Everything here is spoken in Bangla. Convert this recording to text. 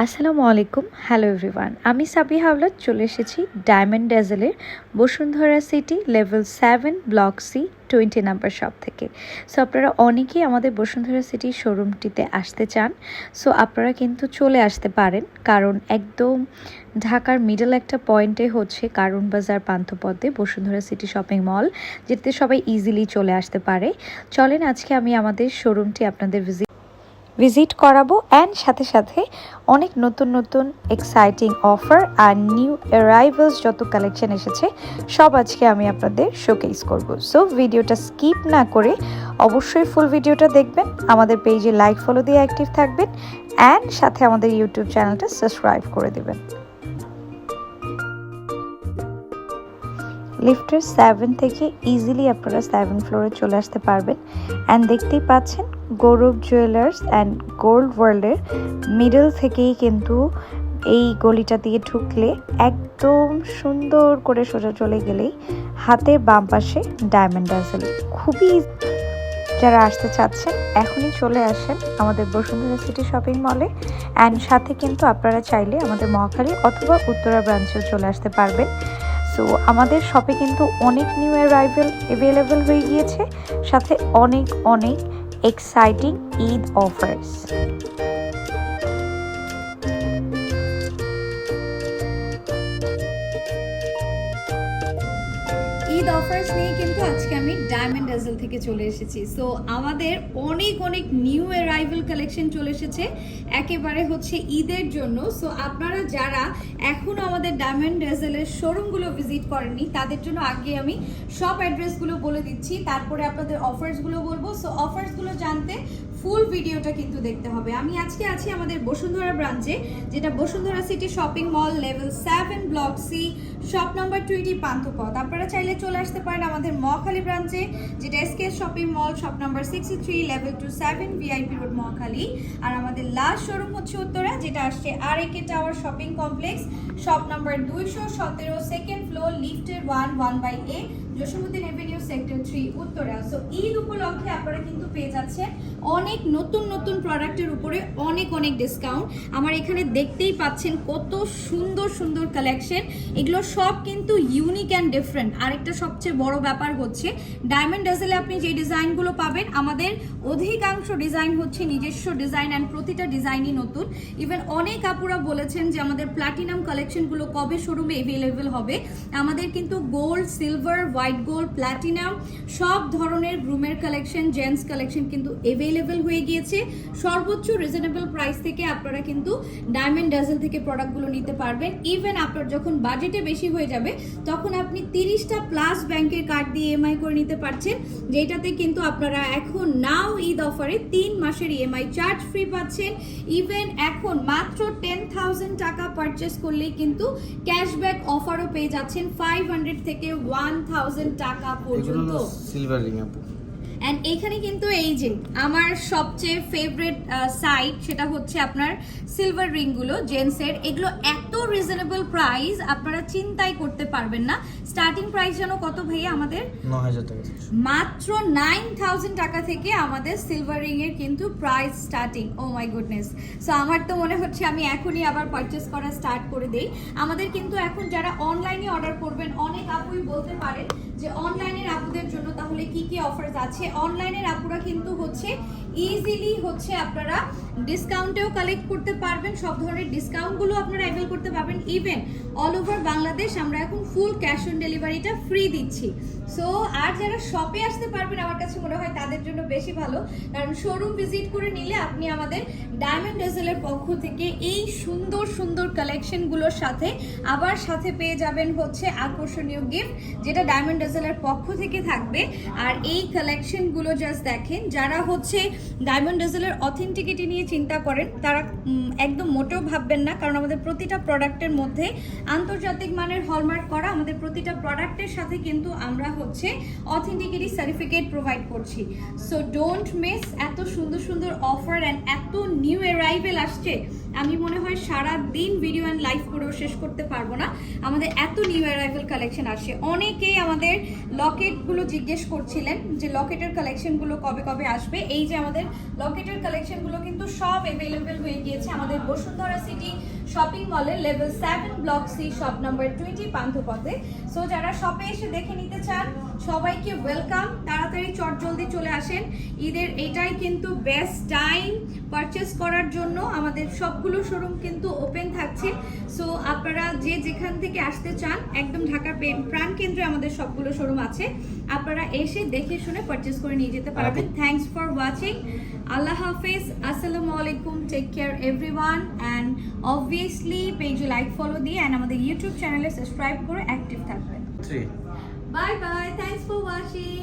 আসসালামু আলাইকুম, হ্যালো এভরিওয়ান। আমি সাবি হাওলাত চলে এসেছি diamond ড্যাজেলের Bashundhara city level seven block C twenty number shop থেকে। সো আপনারা অনেকেই আমাদের বসুন্ধরা সিটি শোরুমটিতে আসতে চান। সো আপনারা কিন্তু চলে আসতে পারেন, কারণ একদম ঢাকার মিডল একটা পয়েন্টে হচ্ছে কারণ বাজার পান্থপথে বসুন্ধরা সিটি শপিং মল যেটাতে সবাই ইজিলি চলে আসতে পারে। চলেন, আজকে আমি আমাদের শোরুমটি আপনাদের ভিজিট ভিজিট করাবো অ্যান্ড সাথে সাথে অনেক নতুন নতুন এক্সাইটিং অফার আর নিউ অ্যারাইভালস যত কালেকশন এসেছে, সব আজকে আমি আপনাদের শোকেস করব। সো ভিডিওটা স্কিপ না করে অবশ্যই ফুল ভিডিওটা দেখবেন, আমাদের পেজে লাইক ফলো দিয়ে অ্যাক্টিভ থাকবেন অ্যান্ড সাথে আমাদের ইউটিউব চ্যানেলটা সাবস্ক্রাইব করে দেবেন। লিফটের সেভেন থেকে ইজিলি আপনারা সেভেন ফ্লোরে চলে আসতে পারবেন অ্যান্ড দেখতেই পাচ্ছেন গৌরব জুয়েলার্স অ্যান্ড গোল্ড ওয়ার্ল্ডের মিডল থেকেই কিন্তু এই গলিটা দিয়ে ঢুকলে একদম সুন্দর করে সোজা চলে গেলেই হাতের বাম পাশে ডায়মন্ড ডাজেল খুবই যারা আসতে চাচ্ছেন, এখনই চলে আসেন আমাদের বসুন্ধরা সিটি শপিং মলে অ্যান্ড সাথে কিন্তু আপনারা চাইলে আমাদের মহাখালী অথবা উত্তরা ব্রাঞ্চেও চলে আসতে পারবেন। সো আমাদের শপে কিন্তু অনেক নিউ অ্যারাইভেল অ্যাভেলেবেল হয়ে গিয়েছে। সাথে অনেক অনেক exciting Eid offers Eid offers কিন্তু আজকে আমি ডায়মন্ড থেকে চলে এসেছি। সো আমাদের অনেক অনেক নিউ অ্যারাইভেল কালেকশন চলে এসেছে। একেবারে হচ্ছে ঈদের জন্য। সো আপনারা যারা এখনও আমাদের ডায়মন্ড ডাজেলের শোরুমগুলো ভিজিট করেননি, তাদের জন্য আগে আমি সব অ্যাড্রেসগুলো বলে দিচ্ছি। তারপরে আপনাদের অফার্সগুলো বলব। সো অফার্সগুলো জানতে ফুল ভিডিওটা কিন্তু দেখতে হবে। আমি আজকে আছি আমাদের বসুন্ধরা ব্রাঞ্চে যেটা Bashundhara city shopping mall level seven block C shop number twenty Panthapath. আপনারা চাইলে চলে আসতে পারেন আমাদের মহাখালী ব্রাঞ্চে, যেটা SK shopping mall shop number sixty three level two seven VIP road Mohakhali. আর আমাদের লাস্ট শোরুম হচ্ছে উত্তরা, যেটা আসছে আর AK tower shopping complex shop number দুইশো সতেরো সেকেন্ড ফ্লোর লিফটের one one by A Jasimuddin avenue sector three Uttara. So Eid উপলক্ষে আপনারা কিন্তু পেয়ে যাচ্ছেন অনেক নতুন নতুন প্রোডাক্টের উপরে অনেক অনেক ডিসকাউন্ট আমার এখানে দেখতেই পাচ্ছেন কত সুন্দর সুন্দর কালেকশন এগুলো সব কিন্তু ইউনিক অ্যান্ড ডিফারেন্ট আরেকটা সবচেয়ে বড় ব্যাপার হচ্ছে ডায়মন্ড ডাজেলে আপনি যে ডিজাইনগুলো পাবেন, আমাদের অধিকাংশ ডিজাইন হচ্ছে নিজস্ব ডিজাইন অ্যান্ড প্রতিটা ডিজাইনই নতুন। ইভেন অনেক আপুরা বলেছেন যে আমাদের প্লাটিনাম কালেকশনগুলো কবে শোরুমে এভেলেবেল হবে। আমাদের কিন্তু gold silver white gold, platinum, সব ধরনের গ্রুমের কালেকশন, জেন্টস কালেকশন কিন্তু এভেলেবেল হয়ে গিয়েছে। সর্বোচ্চ রিজনেবল প্রাইস থেকে আপনারা কিন্তু ডায়মন্ড ডাজেল থেকে প্রোডাক্টগুলো নিতে পারবেন। ইভেন আপনার যখন বাজেটে বেশি হয়ে যাবে, তখন আপনি তিরিশটা প্লাস ব্যাংকের কার্ড দিয়ে ইএমআই করে নিতে পারছেন, যেটাতে কিন্তু আপনারা এখন নাও ঈদ অফারে তিন মাসের ইএমআই চার্জ ফ্রি পাচ্ছেন। ইভেন এখন মাত্র টেন থাউজেন্ড টাকা পারচেস করলেই কিন্তু ক্যাশব্যাক অফারও পেয়ে যাচ্ছেন ফাইভ হান্ড্রেড থেকে ওয়ান থাউজেন্ড টাকা পর্যন্ত সিলভার রিং আপু। অ্যান্ড এখানে কিন্তু এই যে আমার সবচেয়ে ফেভারিট সাইট সেটা হচ্ছে আপনার সিলভার রিংগুলো জেন্টসের এগুলো এত রিজনেবল প্রাইস আপনারা চিন্তাই করতে পারবেন না। স্টার্টিং প্রাইস যেন কত ভাইয়া আমাদের। মাত্র নাইন থাউজেন্ড টাকা থেকে আমাদের সিলভার রিং এর কিন্তু price starting oh my goodness so আমার তো মনে হচ্ছে আমি এখনই আবার পারচেস করা স্টার্ট করে দেই। আমাদের কিন্তু এখন যারা অনলাইনে অর্ডার করবেন অনেক আপুই বলতে পারেন যে অনলাইনের আপুদের জন্য তাহলে কি কি অফার আছে? অনলাইনের আপুরা কিন্তু হচ্ছে ইজিলি হচ্ছে আপনারা ডিসকাউন্টেও কালেক্ট করতে পারবেন। সব ধরনের ডিসকাউন্টগুলো আপনারা অ্যাভেল করতে পারবেন। ইভেন অল ওভার বাংলাদেশ আমরা এখন ফুল ক্যাশ অন ডেলিভারিটা ফ্রি দিচ্ছি। সো আর যারা শপে আসতে পারবেন আমার কাছে মনে হয় তাদের জন্য বেশি ভালো। কারণ শোরুম ভিজিট করে নিলে আপনি আমাদের ডায়মন্ড ডেজেলের পক্ষ থেকে এই সুন্দর সুন্দর কালেকশনগুলোর সাথে আবার সাথে পেয়ে যাবেন হচ্ছে আকর্ষণীয় গিফট যেটা ডায়মন্ড ডেজেলের পক্ষ থেকে থাকবে। আর এই কালেকশনগুলো জাস্ট দেখেন। যারা হচ্ছে ডায়মন্ড ডেজেলের অথেন্টিকিটি নিয়ে চিন্তা করেন, তারা একদম মোটেও ভাববেন না, কারণ আমাদের প্রতিটা প্রোডাক্টের মধ্যে আন্তর্জাতিক মানের হলমার্ক করা আমাদের প্রতিটা প্রোডাক্টের সাথে কিন্তু আমরা হচ্ছে অথেন্টিকিটি সার্টিফিকেট প্রোভাইড করছি। সো ডোন্ট মিস এত সুন্দর সুন্দর অফার অ্যান্ড এত নিউ অ্যারাইভেল আসছে। আমি মনে হয় সারা দিন ভিডিও অ্যান্ড লাইভ করেও শেষ করতে পারব না। আমাদের এত নিউ অ্যারাইভাল কালেকশন আসে। অনেকেই আমাদের লকেটগুলো জিজ্ঞেস করছিলেন যে লকেটের কালেকশনগুলো কবে কবে আসবে। এই যে আমাদের লকেটের কালেকশনগুলো কিন্তু সব অ্যাভেলেবেল হয়ে গিয়েছে আমাদের বসুন্ধরা সিটি শপিং মলের level seven block C shop number twenty পান্থপথে। So যারা শপে এসে দেখে নিতে চান, সবাইকে ওয়েলকাম তাড়াতাড়ি চট জলদি চলে আসেন। ঈদের এটাই কিন্তু বেস্ট টাইম পারচেস করার জন্য আমাদের সবগুলো শোরুম কিন্তু ওপেন থাকছে। সো আপনারা যে যেখান থেকে আসতে চান একদম ঢাকার প্রাণ কেন্দ্রে আমাদের সবগুলো শোরুম আছে। আপনারা এসে দেখে শুনে পারচেস করে নিয়ে যেতে পারবেন। থ্যাংকস ফর ওয়াচিং আল্লাহ হাফিজ। আসসালামু আলাইকুম। Take care everyone and obviously পেজে লাইক ফলো দিয়ে অ্যান্ড আমাদের ইউটিউব চ্যানেলে সাবস্ক্রাইব করে অ্যাক্টিভ থাকবেন। Bye bye thanks for watching